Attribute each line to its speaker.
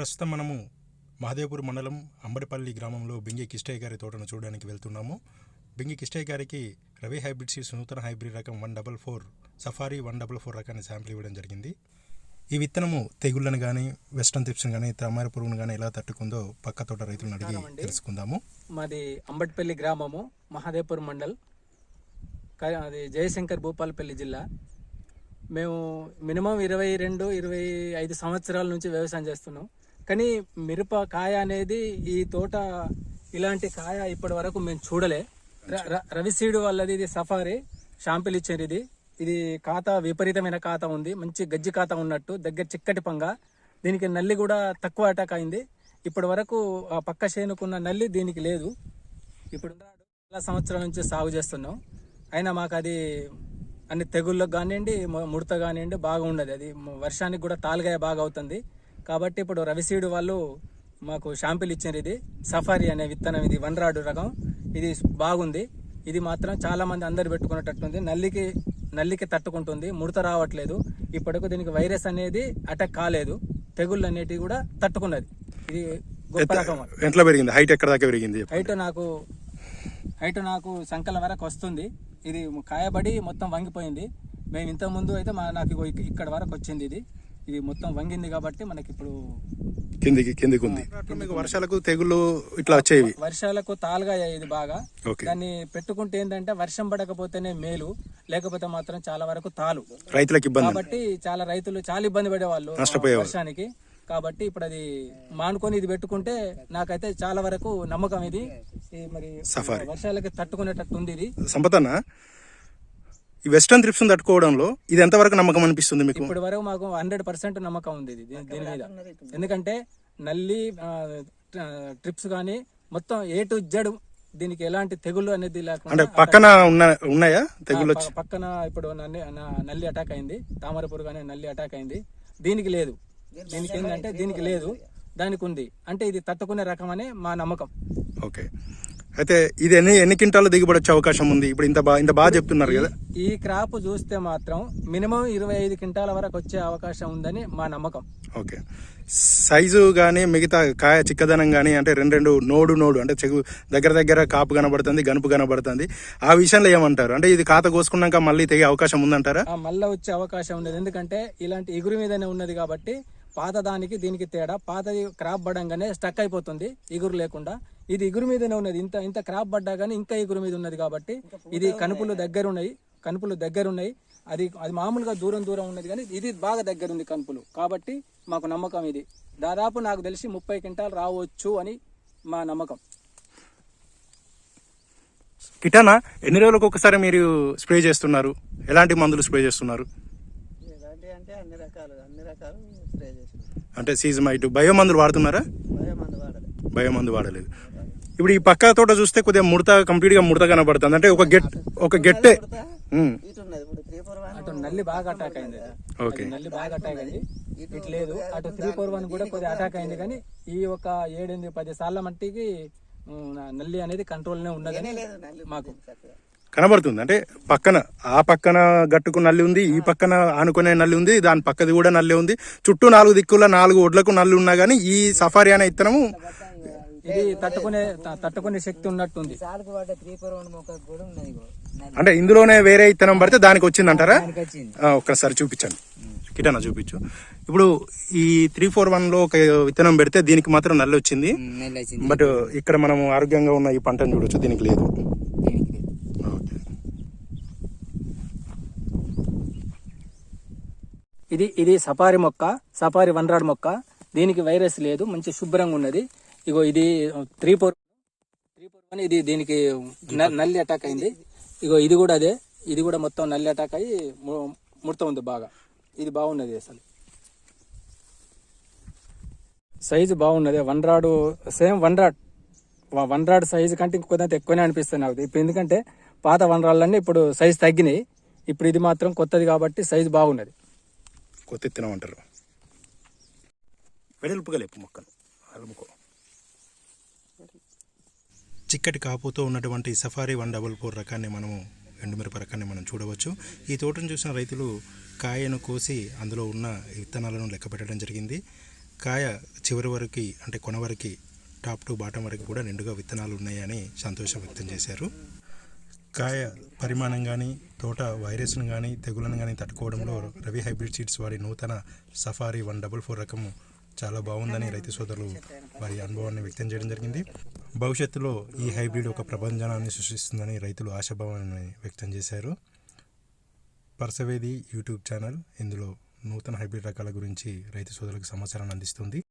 Speaker 1: ప్రస్తుతం మనము మహదేవ్పూర్ మండలం అంబడిపల్లి గ్రామంలో బింగి కిష్టయ్య గారి తోటను చూడడానికి వెళ్తున్నాము. బింగి కిష్టయ్య గారికి రవి హైబ్రిడ్ సీడ్స్ నూతన హైబ్రిడ్ రకం one double four safari one double four రకాన్ని శాంపిల్ ఇవ్వడం జరిగింది. ఈ విత్తనము తెగుళ్ళను కానీ వెస్టర్న్ టిప్స్ని కానీ తామర పురుగును కానీ ఎలా తట్టుకుందో పక్క తోట రైతులను అడిగి తెలుసుకుందాము.
Speaker 2: మాది అంబట్పల్లి గ్రామము మహాదేవ్పూర్ మండల్ అది జయశంకర్ భూపాలపల్లి జిల్లా. మేము మినిమం ఇరవై రెండు ఇరవై ఐదు సంవత్సరాల నుంచి వ్యవసాయం చేస్తున్నాం. కానీ మిరప కాయ అనేది ఈ తోట ఇలాంటి కాయ ఇప్పటి వరకు మేము చూడలే. ర- ర- వాళ్ళది ఇది సఫారీ షాంపిల్ ఇచ్చారు ఇది. ఇది ఖాతా విపరీతమైన ఖాతా ఉంది. మంచి గజ్జి ఖాతా ఉన్నట్టు దగ్గర చిక్కటి పంగ. దీనికి నల్లి కూడా తక్కువ అటాక్ అయింది. ఇప్పటి వరకు ఆ పక్క చేనుకున్న నల్లి దీనికి లేదు. ఇప్పుడు చాలా సంవత్సరాల నుంచి సాగు చేస్తున్నాం. అయినా మాకు అది అన్ని తెగుళ్ళకు కానివ్వండి ముడత కానివ్వండి బాగా ఉండదు అది వర్షానికి కూడా తాలుగాయ బాగా అవుతుంది. కాబట్టి ఇప్పుడు రవిసీడు వాళ్ళు మాకు షాంపిల్ ఇచ్చారు ఇది. సఫారీ అనే విత్తనం ఇది వన్ రాడు రకం. ఇది బాగుంది. ఇది మాత్రం చాలా మంది అందరు పెట్టుకునేటట్టుంది. నల్లికి నల్లికి తట్టుకుంటుంది. ముడత రావట్లేదు. ఇప్పటికు దీనికి వైరస్ అనేది అటాక్ కాలేదు. తెగుళ్ళు అనేటివి కూడా తట్టుకున్నది. ఇది గొప్ప రకం.
Speaker 1: ఎట్లా పెరిగింది? హైట్ ఎక్కడ దాకా పెరిగింది
Speaker 2: హైట్ నాకు హైట్ నాకు సంకల వరకు వస్తుంది. ఇది కాయబడి మొత్తం వంగిపోయింది. మేము ఇంత ముందు అయితే మా నాకు ఇక్కడ వరకు వచ్చింది ఇది. ఇది మొత్తం వంగింది కాబట్టి మనకి ఇప్పుడు
Speaker 1: కిందికి కిందికి ఉంది మీకు వర్షాలకు తెగుళ్ళు ఇట్లా వచ్చేవి?
Speaker 2: వర్షాలకు తాలుగా ఇది బాగా. దాన్ని పెట్టుకుంటే ఏంటంటే వర్షం పడకపోతేనే మేలు లేకపోతే మాత్రం చాలా వరకు తాలు.
Speaker 1: రైతులకు ఇబ్బంది.
Speaker 2: కాబట్టి చాలా రైతులు చాలా ఇబ్బంది పడేవాళ్ళు. వర్షానికి. కాబట్టి ఇప్పుడు అది మానుకొని ఇది పెట్టుకుంటే నాకైతే చాలా వరకు నమ్మకం ఇది. మరి. వర్షాలకి తట్టుకునేటట్టు ఉంది ఇది.
Speaker 1: సంపతన్న ఈ వెస్టర్న్ ట్రిప్స్ తట్టుకోవడంలో ఇది ఎంతవరకు నమ్మకం అనిపిస్తుంది మీకు?
Speaker 2: ఇప్పటి వరకు మాకు హండ్రెడ్ పర్సెంట్ నమ్మకం ఉంది ఇది దీని మీద. ఎందుకంటే నల్లి ట్రిప్స్ కానీ మొత్తం ఏ టు జడ్ దీనికి ఎలాంటి తెగులు అనేది
Speaker 1: అంటే
Speaker 2: లేకుండా
Speaker 1: పక్కన ఉన్న ఉన్నాయా?
Speaker 2: ప- పక్కన ఇప్పుడు నల్లి అటాక్ అయింది. తామర పురుగు అనే నల్లి అటాక్ అయింది. దీనికి లేదు. దీనికి ఏంటంటే దీనికి లేదు. దానికి ఉంది. అంటే ఇది తట్టుకునే రకం అనే మా నమ్మకం.
Speaker 1: ఓకే. అయితే ఇది ఎన్ని ఎన్ని క్వింటాలు దిగుబడి వచ్చే అవకాశం ఉంది? ఇప్పుడు ఇంత బాగా ఇంత బాగా చెప్తున్నారు కదా.
Speaker 2: ఈ క్రాప్ చూస్తే మాత్రం మినిమం ఇరవై ఐదు క్వింటాల వరకు వచ్చే అవకాశం ఉందని మా నమ్మకం.
Speaker 1: ఓకే. సైజు కానీ మిగతా కాయ చిక్కదనం కానీ అంటే రెండు రెండు నోడు నోడు అంటే చెగు దగ్గర దగ్గర కాపు కనబడుతుంది గనుపు కనబడుతుంది. ఆ విషయంలో ఏమంటారు? అంటే ఇది కాత కోసుకున్నాక మళ్ళీ తెగే అవకాశం ఉందంటారా?
Speaker 2: ఆ మళ్ళా వచ్చే అవకాశం ఉండదు. ఎందుకంటే ఇలాంటి ఎగురు మీదనే ఉన్నది కాబట్టి పాత దానికి దీనికి తేడా. పాతది క్రాప్ పడంగానే స్టక్ అయిపోతుంది ఎగురు లేకుండా. ఇది ఎగురు మీదనే ఉన్నది. ఇంత ఇంత క్రాప్ పడ్డా కానీ ఇంకా ఎగురు మీద ఉన్నది కాబట్టి ఇది కనుపులు దగ్గర ఉన్నాయి. కనుపులు దగ్గర ఉన్నాయి అది అది మామూలుగా దూరం దూరం ఉన్నది కానీ ఇది బాగా దగ్గర ఉంది కనుపులు. కాబట్టి మాకు నమ్మకం ఇది. దాదాపు నాకు తెలిసి ముప్పై క్వింటాలు రావచ్చు అని మా నమ్మకం.
Speaker 1: కిటానా ఎన్ని రోజులకు ఒకసారి మీరు స్ప్రే చేస్తున్నారు? ఎలాంటి మందులు స్ప్రే చేస్తున్నారు?
Speaker 3: అంటే అన్ని రకాలు అన్ని రకాలు.
Speaker 1: అంటే సీజమైట్ బయో మందులు వాడుతున్నారా?
Speaker 3: భయం మందు వాడలే
Speaker 1: బయో మందు వాడలేదు. ఇప్పుడు ఈ పక్క తోట చూస్తే కొద్దిగా ముడత కంప్లీట్గా ముడత కనబడుతుంది. అంటే ఒక గెట్ ఒక గెట్టే.
Speaker 2: నల్లి బాగా అటాక్ అయింది.
Speaker 1: ఓకే.
Speaker 2: నల్లి బాగా అటాక్ అయింది. ఇటు లేదు. అటు త్రీ ఫోర్ వన్ కూడా కొద్దిగా అటాక్ అయింది. కానీ ఈ ఒక ఏడెనిమిది పది సార్ల మట్టికి నల్లి అనేది కంట్రోల్నే ఉన్నదని మాకు.
Speaker 1: కనబడుతుంది. అంటే పక్కన ఆ పక్కన గట్టుకు నల్లి ఉంది ఈ పక్కన ఆనుకునే నల్లి ఉంది దాని పక్కది కూడా నల్లి ఉంది. చుట్టూ నాలుగు దిక్కుల నాలుగు ఒడ్లకు నల్లి ఉన్నా కానీ ఈ సఫారీ అనే ఇత్తనము
Speaker 2: ఇది తట్టుకునే తట్టుకునే శక్తి ఉన్నట్టుంది.
Speaker 1: అంటే ఇందులోనే వేరే ఇత్తనం పడితే దానికి
Speaker 3: వచ్చింది
Speaker 1: ఆ, ఒక్కసారి చూపించండి. కిటానా చూపించు. ఇప్పుడు ఈ త్రీ ఫోర్ వన్లో ఒక విత్తనం పెడితే దీనికి మాత్రం నల్లి వచ్చింది బట్ ఇక్కడ మనము ఆరోగ్యంగా ఉన్న ఈ పంటను చూడొచ్చు దీనికి లేదు
Speaker 3: దీనికి లేదు.
Speaker 1: ఓకే
Speaker 2: ఇది ఇది సపారి మొక్క సపారి వన్రాడ్ మొక్క. దీనికి వైరస్ లేదు మంచి శుభ్రంగా ఉన్నది. ఇగో ఇది three four three four one ఇది దీనికి నల్లి అటాక్ అయింది. ఇగో ఇది కూడా అదే ఇది కూడా మొత్తం నల్లి అటాక్ అయ్యి ము- ముడత ఉంది బాగా. ఇది బాగున్నది అసలు. సైజు బాగున్నది one rod same one rod one rod size కంటే ఇంకొంత ఎక్కువనే అనిపిస్తుంది నాకు. ఇప్పుడు ఎందుకంటే పాత వన్ రాళ్ళన్నీ ఇప్పుడు సైజు తగ్గినాయి. ఇప్పుడు ఇది మాత్రం కొత్తది కాబట్టి సైజు బాగున్నది.
Speaker 1: కొత్త ఇత్తనం అంటారు వెడల్పుగా లేపు మొక్కను అలుముకో. చిక్కటి కాపుతో ఉన్నటువంటి సఫారీ వన్ డబల్ ఫోర్ రకాన్ని మనము ఎండుమిరప రకాన్ని మనం చూడవచ్చు. ఈ తోటను చూసిన రైతులు కాయను కోసి అందులో ఉన్న విత్తనాలను లెక్క పెట్టడం జరిగింది. కాయ చివరి వరకు అంటే కొన వరకు టాప్ టు బాటం వరకు కూడా నిండుగా విత్తనాలు ఉన్నాయని సంతోషం వ్యక్తం చేశారు. కాయ పరిమాణం కానీ తోట వైరస్ను కానీ తెగులను కానీ తట్టుకోవడంలో రవి హైబ్రిడ్ సీడ్స్ వారి నూతన సఫారీ వన్ డబుల్ ఫోర్ రకము చాలా బాగుందని రైతు సోదరులు వారి అనుభవాన్ని వ్యక్తం చేయడం జరిగింది. భవిష్యత్తులో ఈ హైబ్రిడ్ ఒక ప్రభంజనాన్ని సృష్టిస్తుందని రైతులు ఆశాభావాన్ని వ్యక్తం చేశారు. పర్సవేది యూట్యూబ్ ఛానల్ ఇందులో నూతన హైబ్రిడ్ రకాల గురించి రైతు సోదరులకు సమాచారాన్ని అందిస్తుంది.